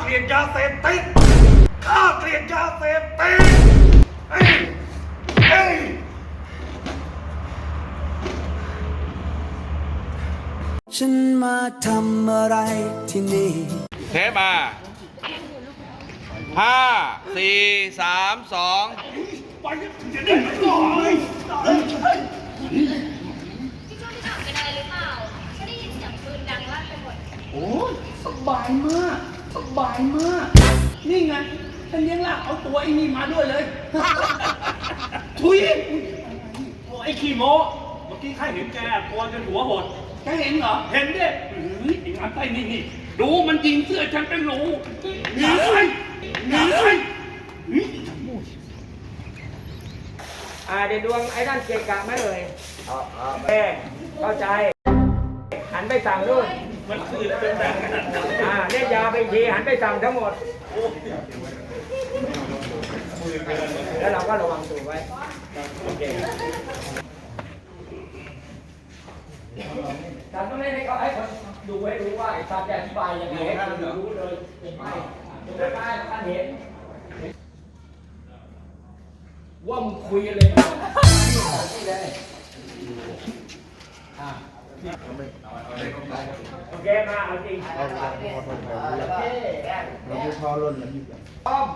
เกลียดยาเสพติด ข้าเกลียดยาเสพติดเอ้ยเอ้ย ฉันมาทำอะไรที่นี่ เทปมาห้าสี่สามสองไปจะได้ไม่ต่อเลยพี่โจ้พี่ถามเป็นอะไรหรือเปล่าฉันได้ยินเสียงปืนดังลั่นไปหมด โอ้ยสบายมาก สบายมาก นี่ไงฉันเลี้ยงหลานเอาตัวไอ้นี่มาด้วยเลย ทุยโอ้ไอ้ขี้โม้เมื่อกี้ข้าเห็นแกกลัวจนหัวหด แกเห็นเหรอ เห็นดิเฮ้ยไอ้งานใต้นี่นี่ดูมันยิงเสื้อฉันเป็นรูหนีไปหนีไปเฮ้ยอ่าเดี๋ยวดวงไอ้นั่นเกะกะไหมเอ่ยเอ้เข้าใจ หันไปสั่งนู่นมันคือเป็นแบบนั้นอ่าเรียกยาไปอีกทีหันไปสั่งทั้งหมด แล้วเราก็ระวังตัวไว้ โอเคแต่ต้องเล่นให้เขาให้คนดูให้รู้ว่าไอ้ตาจะอธิบายยังไงให้คนรู้เลยไม่ไม่ไม่ท่านเห็นว่ามึงคุยอะไรกันนี่เลยอะ โอเคมาเอาจริงเราดูพอร่นแล้วยิบต้อม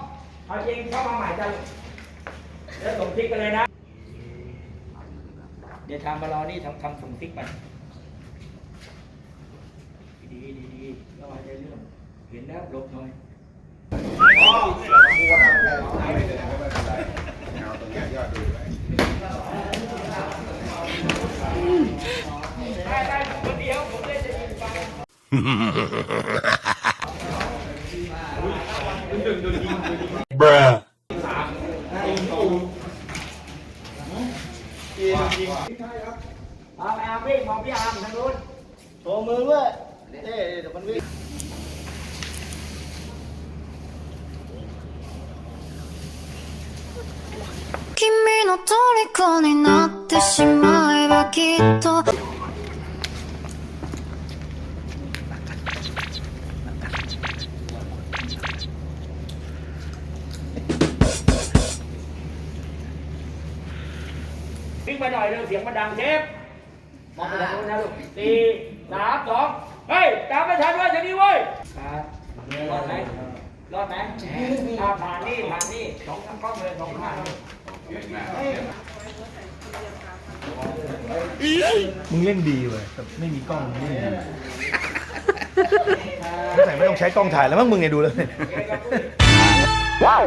เอาจริงเข้ามาใหม่จังแล้วส่งทิกกันเลยนะ เดี๋ยวทำมารอนี่ทำทำส่งทิกไปดีดีดีระวังใจเรื่องเห็นแล้วลบหน่อยได้ ไป เอาไปเอาวิ่งมองพี่อาร์มทางนู้น 君の虜になってしまえばきっと วิ่งไปหน่อยเร็วเสียงมันดังเชฟมองไปทางนู้นนะลูกสี่สามสองเฮ้ยตามไม่ทันเว้ยทีนี้เว้ยครับรอดไหมรอดไหมอ่าผ่านนี่ผ่านนี่สองทั้งกล้องเลยสองข้างมึงเล่นดีเว้ยแต่ไม่มีกล้องมึงเล่นดีสงสัยไม่ต้องใช้กล้องถ่ายแล้วมั้งมึงเนี่ยดูแล้วเนี่ยว้าว